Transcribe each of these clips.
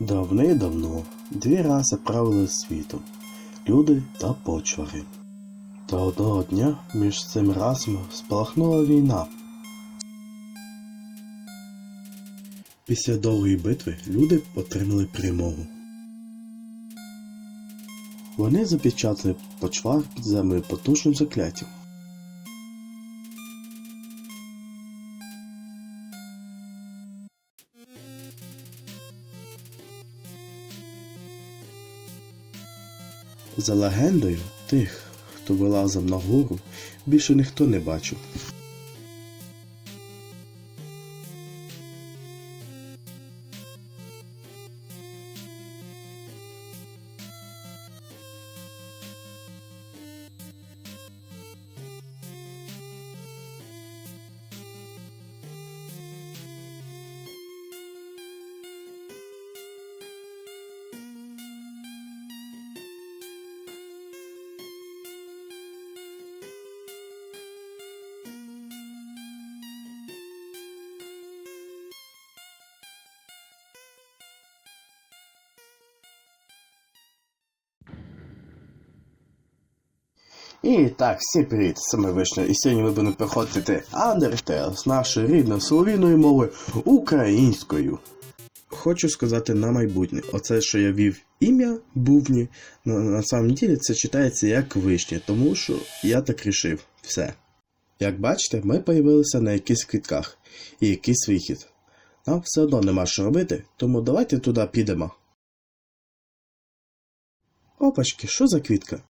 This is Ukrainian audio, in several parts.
Давни-давно дві раси правили світом люди та почвари. Та одного дня між цими расами спалахнула війна. Після довгої битви люди отримали перемогу. Вони запечатали почвар під землею потужним закляттям. За легендою, тих, хто вилазив на гору, більше ніхто не бачив. І так, всім привіт, саме Вишня, і сьогодні ми будемо проходити Undertale з нашої рідної солов'їної мови українською. Хочу сказати на майбутнє, оце, що я вів ім'я бувні, на, на самом ділі це читається як вишня, тому що я так рішив. Все. Як бачите, ми появилися на якихось квітках і якийсь вихід. Нам все одно нема що робити, тому давайте туди підемо. Опачки, що за квітка?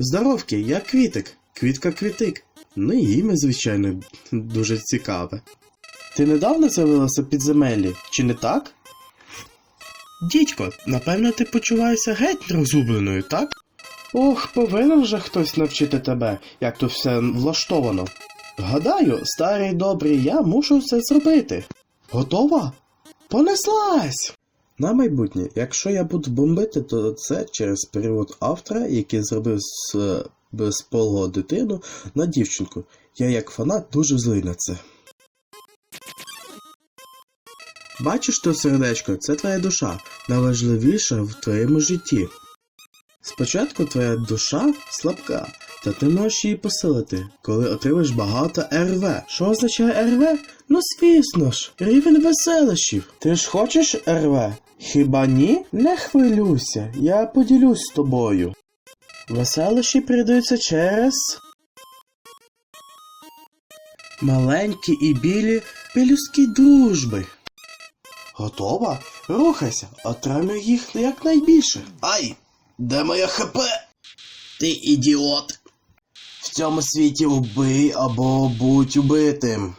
Здоровки, я квітик, квітка квітик. Ну і ім'я, звичайно, дуже цікаве. Ти недавно з'явилася підземеллі, чи не так? Дідько, напевно, ти почуваєшся геть розгубленою, так? Ох, повинен вже хтось навчити тебе, як тут все влаштовано. Гадаю, старий добрий я мушу все зробити. Готова? Понеслась! На майбутнє, якщо я буду бомбити, то це через перевод автора, який зробив з безполого дитину на дівчинку. Я як фанат дуже злий на це. Бачиш то сердечко, це твоя душа, найважливіша в твоєму житті. Спочатку твоя душа слабка, та ти можеш її посилити, коли отримаєш багато РВ. Що означає РВ? Ну звісно ж, рівень веселощів. Ти ж хочеш РВ? Хіба ні? Не хвилюйся, я поділюсь з тобою. Веселощі передаються через. Маленькі і білі пелюстки дружби. Готова? Рухайся, отримай їх якнайбільше. Ай! Де моя ХП? Ти ідіот. В цьому світі убий або будь убитим.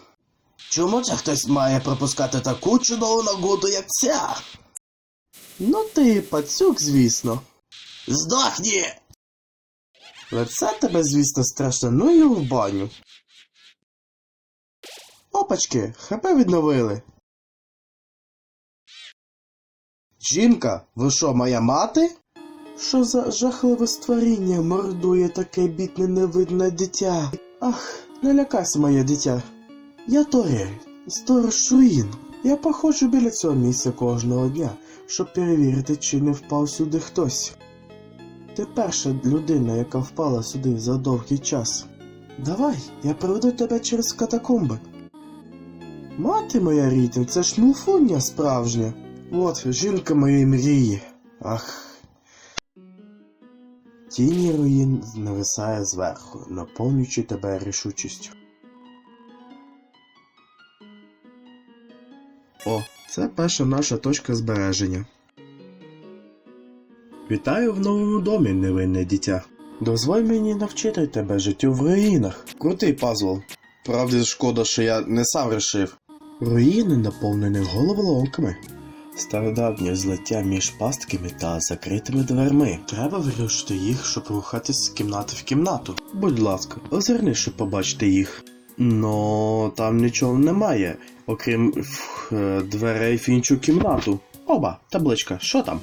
Чому це хтось має пропускати таку чудову нагоду, як ця? Ну ти пацюк, звісно. Здохні! Лице тебе, звісно, страшно, ну і в баню. Опачки, хп відновили. Жінка, ви що, моя мати? Що за жахливе створіння мордує таке бідне невидне дитя? Ах, не лякайся, моє дитя. Я Торі, сторож руїн. Я походжу біля цього місця кожного дня, щоб перевірити, чи не впав сюди хтось. Ти перша людина, яка впала сюди за довгий час. Давай, я проведу тебе через катакомби. Мати моя рідня, це ж муфуння справжня. От, жінка моєї мрії. Ах. Тіні руїн нависає зверху, наповнюючи тебе рішучістю. О, це перша наша точка збереження. Вітаю в новому домі, невинне дитя. Дозволь мені навчити тебе життю в руїнах. Крутий пазл. Правда, шкода, що я не сам рішив. Руїни наповнені головоломками. Стародавнє злиття між пастками та закритими дверми. Треба вирішити їх, щоб рухатись з кімнати в кімнату. Будь ласка, озирни, щоб побачити їх. Ну, там нічого немає, окрім е, дверей в іншу кімнату. Оба, табличка, що там?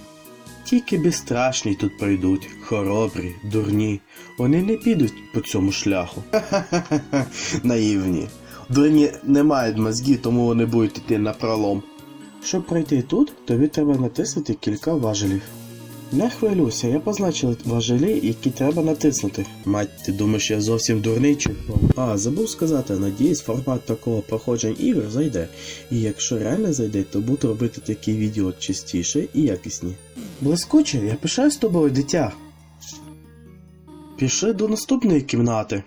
Тільки безстрашні тут прийдуть, хоробрі, дурні. Вони не підуть по цьому шляху. Ха-ха-ха, Наївні. Дурні не мають мозгів, тому вони будуть йти на пролом. Щоб пройти тут, тобі треба натиснути кілька важелів. Не хвилюйся, я позначив важелі, які треба натиснути. Мать, ти думаєш, я зовсім дурний чи? А, забув сказати, надіюсь, формат такого проходження ігор зайде. І якщо реально зайде, то буду робити такі відео частіше і якісні. Блискуче, я пишаюсь з тобою, дитя. Пішли до наступної кімнати.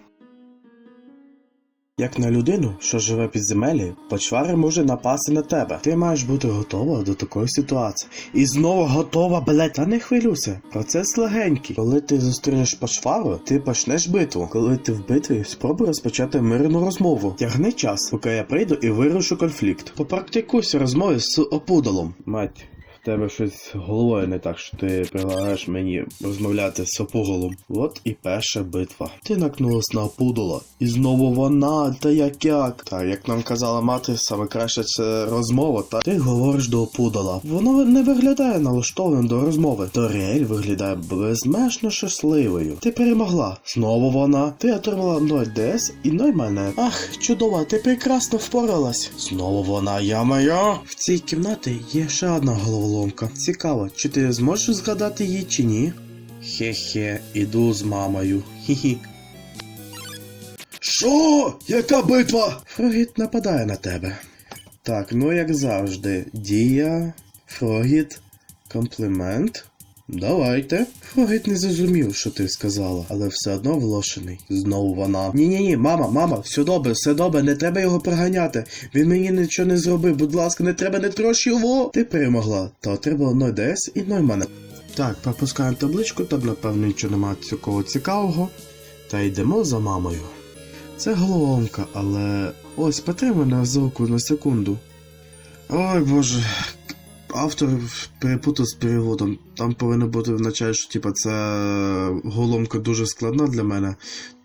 Як на людину, що живе в підземелі, почвари може напасти на тебе. Ти маєш бути готова до такої ситуації. І знову готова, блять, та не хвилюйся. Процес легенький. Коли ти зустрінеш почвару, ти почнеш битву. Коли ти в битві, спробуй розпочати мирну розмову. Тягни час, поки я прийду і вирушу конфлікт. Попрактикуйся розмови з опудалом. Мать. Тебе щось головою не так, що ти предлагаєш мені розмовляти з опуголом. От і перша битва. Ти накнулась на опудола. І знову вона, та як як. Та як нам казала мати, саме краще це розмова, та ти говориш до опудола. Воно не виглядає налаштованим до розмови. Торіель виглядає безмежно щасливою. Ти перемогла. Знову вона. Ти отримала 0 ДС і 0 мене. Ах, чудово, ти прекрасно впоралась. Знову вона, я моя. В цій кімнаті є ще одна головоломка. Цікаво, чи ти зможеш згадати її чи ні? Хе-хе, іду з мамою. Хі-хі. Що? Яка битва? Фрогіт нападає на тебе. Так, ну як завжди. Дія, Фрогіт, комплімент. Давайте. Фрогіт не зрозумів, що ти сказала, але все одно влошений. Знову вона. Ні-ні-ні, мама, мама, все добре, все добре, не треба його приганяти. Він мені нічого не зробив, будь ласка, не треба не трош його. Ти перемогла, та отримала 0 ДС і 0 мене. Так, пропускаємо табличку, там напевно нічого немає такого цікавого. Та йдемо за мамою. Це головоломка, але. Ось, потримай на звуку на секунду. Ой боже. Автор перепутав з переводом. Там повинно бути вначалі, що типа це головоломка дуже складна для мене.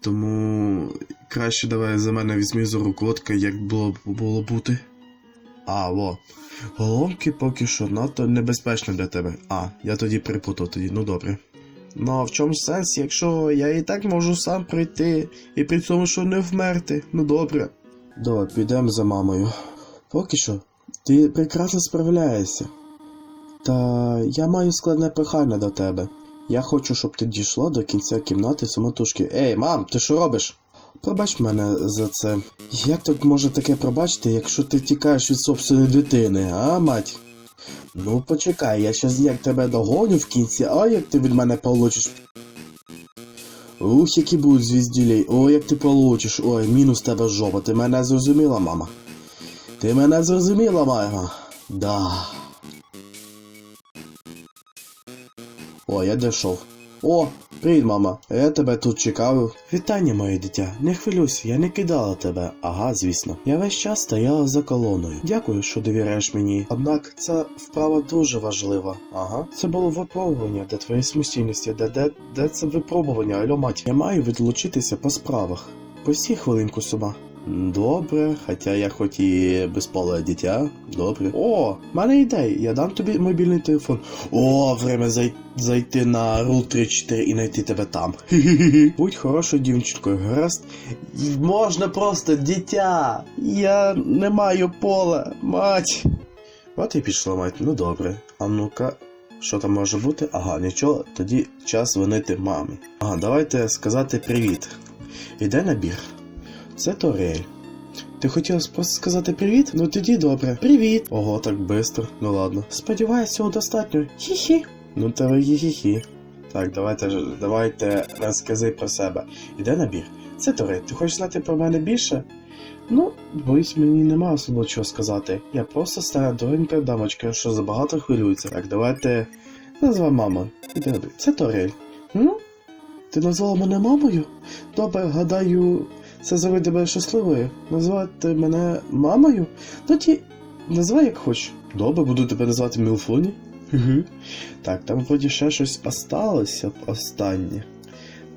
Тому краще давай за мене візьми за рукотка, як було, було бути. А, во. Головоломки поки що надто небезпечно для тебе. А, я тоді перепутав тоді, ну добре. Ну а в чому сенс, якщо я і так можу сам прийти, і при цьому що не вмерти? Ну добре. Давай, підемо за мамою. Поки що, ти прекрасно справляєшся. Та я маю складне прохання до тебе. Я хочу, щоб ти дійшла до кінця кімнати самотужки. Ей, мам, ти що робиш? Пробач мене за це. Як тут може таке пробачити, якщо ти тікаєш від собственної дитини, а, мать? Ну почекай, я щас як тебе догоню в кінці, а як ти від мене получиш. Ух, які будуть звіздюлей, о, як ти получиш, ой, мінус тебе жопа, ти мене зрозуміла, мама. Ти мене зрозуміла, мама. Да. О, я дійшов. О, привіт, мама. Я тебе тут чекав. Вітання, моє дитя. Не хвилюйся, я не кидала тебе. Ага, звісно. Я весь час стояла за колоною. Дякую, що довіряєш мені. Однак ця вправа дуже важлива. Ага. Це було випробування для твоєї самостійності. Де, де, де це випробування, альо мать? Я маю відлучитися по справах. Посій хвилинку сума. Добре, хоча я хоч і безполе дитя. Добре. О, в мене ідея, я дам тобі мобільний телефон. О, время зай... зайти на Rule 34 і знайти тебе там. Будь хорошою дівчинкою, гаразд. Можна просто дитя. Я не маю пола, мать. От і пішла мать, ну добре. А ну-ка, що там може бути? Ага, нічого, тоді час дзвонити мамі. Ага, давайте сказати привіт. Іде набір. Це Торель. Ти хотіла просто сказати привіт? Ну тоді добре. Привіт. Ого, так бистро. Ну ладно. Сподіваюсь, цього достатньо. Хі-хі. Ну ви хі-хі. Так, давайте давайте розкази про себе. Іде набір. Це Торель. Ти хочеш знати про мене більше? Ну, боюсь, мені нема особо чого сказати. Я просто стара доренька дамочка, що забагато хвилюється. Так, давайте. Назва мама. Іде набір. Це Торель. Ну? Ти назвала мене мамою? Добре, гадаю, це зробить тебе щасливою. Назвати мене мамою? Тоді називай як хочеш. Добре, буду тебе називати Мілфоні. Так, там вроді ще щось осталося останнє.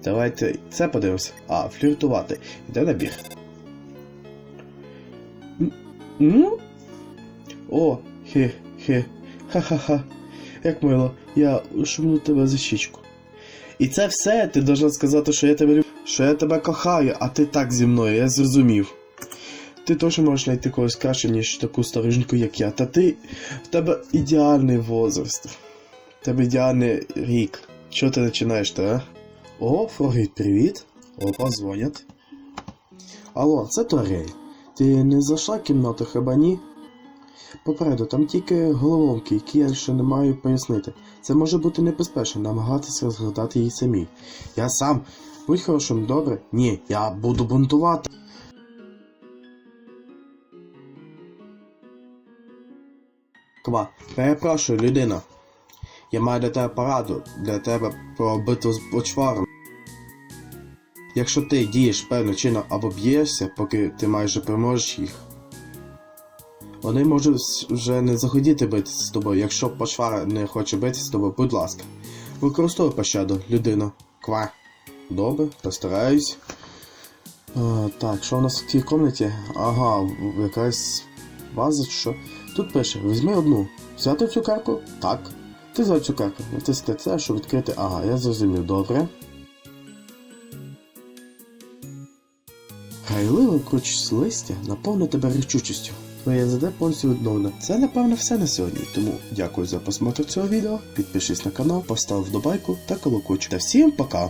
Давайте це подивимося. А, фліртувати. Іде набір. М? О, хе-хе. Ха-ха-ха. Як мило, я ушумлю тебе за щічку. І це все, ти должна сказати, що я тебе люблю, що я тебе кохаю, а ти так зі мною, я зрозумів. ти теж можеш знайти когось краще, ніж таку стариженьку, як я. Та ти. В тебе ідеальний возраст. В тебе ідеальний рік. Чого ти починаєш, та? а? О, Фрогіт, привіт. Опа, дзвонять. Алло, це Торей. Ти не зайшла в кімнату хіба ні? Попереду, там тільки головоломки, які я ще не маю пояснити. Це може бути небезпечно, намагатися розгадати її самі. Я сам. Будь хорошим, добре? Ні, я буду бунтувати. Ква, перепрошую, людина. Я маю для тебе пораду для тебе про битву з почваром. Якщо ти дієш певним чином або б'єшся, поки ти майже переможеш їх, вони можуть вже не захотіти битися з тобою. Якщо почвара не хоче битися з тобою, будь ласка. Використовуй пощаду, людина. Ква. Добре, постараюсь. А, так, що у нас в цій кімнаті? Ага, якась ваза чи що. Тут пише, візьми одну. Взяти цукерку? Так. Ти взяв цукерку. Натисни це, щоб відкрити. Ага, я зрозумів, добре. Грайливо кручусь листя наповнить тебе рішучістю. Твоє ЗД повністю відновлено. Це напевно все на сьогодні. Тому дякую за просмотр цього відео. Підпишись на канал, постав вподобайку та колокольчик. Та всім пока!